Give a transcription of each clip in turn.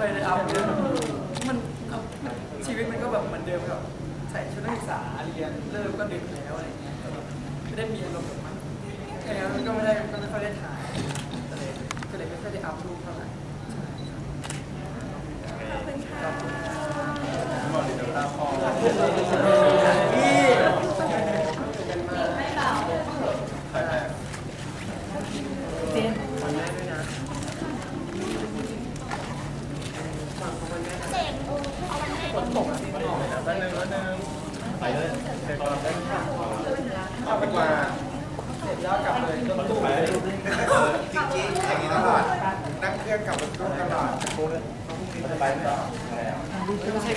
ค่อยเลยเอามันชีวิตมันก็แบบเหมือนเดิมแบบใส่ชุดนักศึกษาเรียนเริ่มก็ดึกแล้วอะไรเงี้ยก็แบบไม่ได้มีอารมณ์แบบมันแล้วก็ไม่ได้ก็ไม่ค่อยได้ถ่ายก็เลยก็เลยไม่ค่อยได้อัพรูปเท่าไหร่ขอบคุณค่ะ บอกเดี๋ยวตาคอ นี่ ไม่เบา ถ่ายแรก เจนวันแม่ด้วยนะ เจ๋งเอาวันแม่ ฝนตกอะที่มันออก แป๊บนึงแป๊บนึงไปเลยเดี๋ยวก่อนได้ค่ะ เอาไปมาเสร็จแล้วกลับเลยรถตู้ไปจริงๆอย่างนี้ตลอดนั่งเครื่องกลับรถตู้ตลอดไปไหมไม่ใช่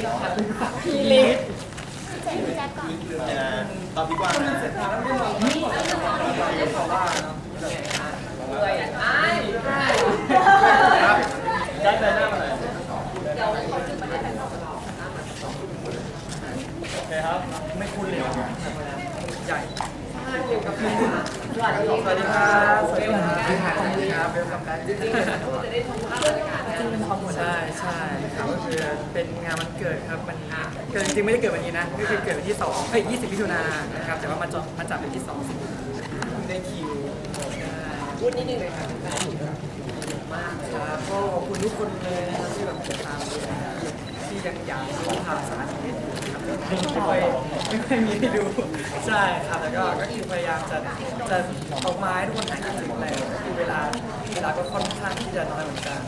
พี่เล็กเจ๋งพี่แจ๊คก่อนเนี่ยนะตอบดีกว่าเสร็จแล้วไม่อนนี่ไม่ขอว่าเนาะได้ไปหน้ามาหน่อโอเคครับ ไม่คุ้นเลยใหญ่ สวัสดีครับสวัสดีครับสวัสดีครับสวัสดีครับเวลคัมแบ็คจริงๆจะได้ชมภาพบรรยากาศจริงเป็นความใช่ใช่ครับก็คือเป็นงานวันเกิดครับวันนี้เกิดจริงๆไม่ได้เกิดวันนี้นะก็คือเกิดวันที่2เอ้ย20มิถุนายนนะครับแต่ว่ามาจบมาจัดเป็นที่2สิงหาคมได้คิวพูดนิดนึงเลยครับมากครับก็ขอบคุณทุกคนเลยนะครับที่แบบติดตามดูนะ ที่ยังอยากดูข่าวสารนี้ครับไม่ค่อยไม่ค่อยมีให้ดูใช่ครับแล้วก็ก็คือพยายามจะจะเอาไม้ทุกคนหายคิดถึงอะไรคือเวลาเวลาก็ค่อนข้างที่จะน้อยเหมือนกัน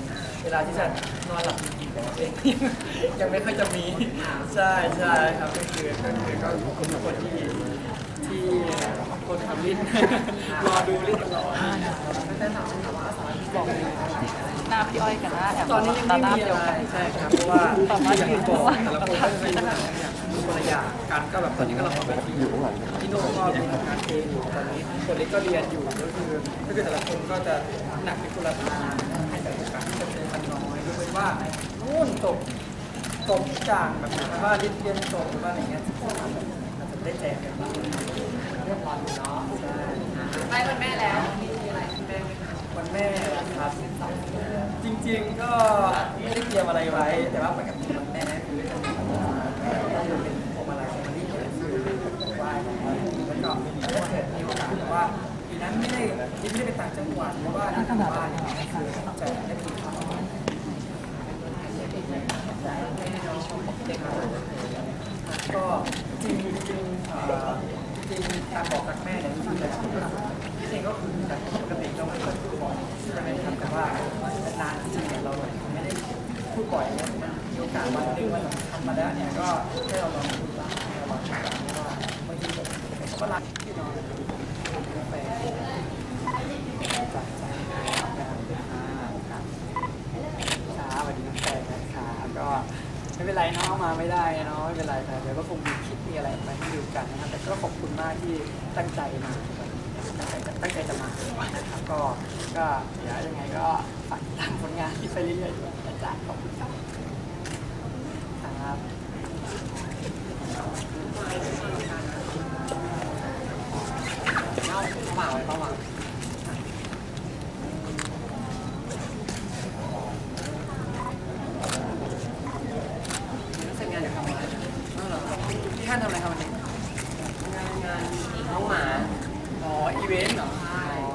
เวลาที่จะนอนหลับจริงๆเองยังไม่ค่อยจะมีใช่ใช่ครับก็คือก็คือก็ขอบคุณทุกคนที่ที่คนทำลิ้นรอดูลิ้นตลอดบอก น้าพี่อ้อยกับหน้าแอมตอนนี้ยังไม่มีอะไรใช่ครับเพราะว่าต่อย่างที่บอกแต่ละคนก็จะมีปัญหาอย่างคนละอย่างกันก็แบบตอนนี้ก็ละครเวทีอยู่ที่โน่นก็มีทำงานเพลงอยู่ตอนนี้คนเล็กก็เรียนอยู่ก็คือก็คือแต่ละคนก็จะหนักในคนละทางให้แต่ละการที่จะเจอกันน้อยยกเว้นว่านู่นตกตกจากแบบว่าเรียนเรียนตกหรือว่าอะไรเงี้ยอาจจะได้แจกกันบ้างเรียบร้อยเนาะใช่ใกล้วันแม่แล้ว คะวันแม่ครับ จริงๆก็ไม่ได้เตรียมอะไรไว้ แต่ว่าปกติวันแม่คือจะมีก็จะเป็นพวงมาลัยที่เขียนชื่อไหว้แล้วก็ถ้าเกิดมีโอกาสว่าปีนั้นไม่ได้ไม่ได้ไปต่างจังหวัดหรือว่าที่ทำบ้านเนี่ยคือจะได้กินข้าวก็จริงจริงจริงการบอกรักแม่เนี่ยจริงๆแต่จริงก็คือ กาสวันหนึ่งวันทำมาแล้วเนี่ยก็ให้เราลองพูบ้างเราลองพูดบ้างว่าบางทีผมผมก็รักที่นอนกาแฟจากใจครับช้าสวัสดีน้องแฟนนะครับก็ไม่เป็นไรเนาะมาไม่ได้เนาะไม่เป็นไรแต่เดี๋ยวก็คงมีคลิปมีอะไรมาให้ดูกันนะครับแต่ก็ขอบคุณมากที่ตั้งใจมาตั้งใจจะตั้งใจจะมานะครับก็ก็เดี๋ยวยังไงก็ฝากติดตามผลงานที่ไปเรื่อยๆด้วยนะจ๊ะขอบคุณครับ ครับเปล่าเปล่าเสร็จงานเดี๋ยวทำอะไรอ้าวเหรอพี่ท่านทำอะไรครับวันนี้งานงานน้องหมา อ๋อ อีเวนต์เหรอใช่อ๋อ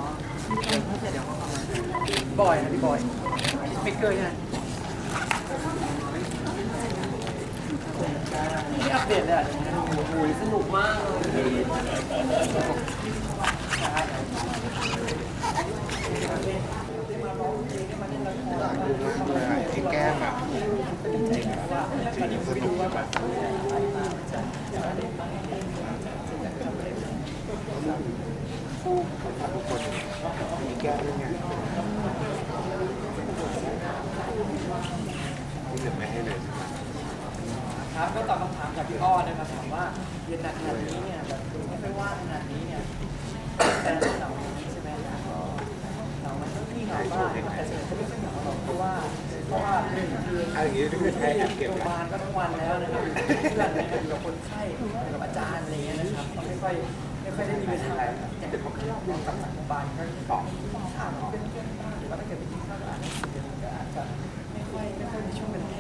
เดี๋ยวเขาทำอะไรบอยนะพี่บอย สปิกเกอร์ใช่ไหม นี่อัปเดตเลยอะโอ้โหสนุกมากเลยพี่ที่แก้มอะมีแก้มด้วยไงที่เหลือไม่ให้เลย ครับก็ตอบคำถามจากพี่อ้อนะครับถามว่าเรียนหนักขนาดนี้เนี่ยแบบไม่ค่อยว่างขนาดนี้เนี่ยแต่เหงาใช่ไหมก็เหงามันก็มีเหงาบ้างแต่ส่วนใหญ่ก็ไม่ค่อยเหงาหรอกเพราะว่าเพราะว่าหนึ่งคือเอาอย่างนี้ด้วยอใช้แอบเก็บโรงพยานะบาลก็ทั้งวันแล้วนะครับอยู่กับเพื่อนนะครับอยู่กับคนไข้อยู่กับอาจารย์อะไรเงี้ยนะครับก็ไม่ค่อยไม่ค่อยได้มีเวลาอย่างเดี๋ยวเขาโรอบกลับจากโรงพยาบาลก็ตอบถามเพื่อนๆบ้างหรือว่าถ้าเกิดไปกินข้าวกับอาจารย์ก็อาจจะไม่ค่อยไม่ค่อยมีช่วงเวลา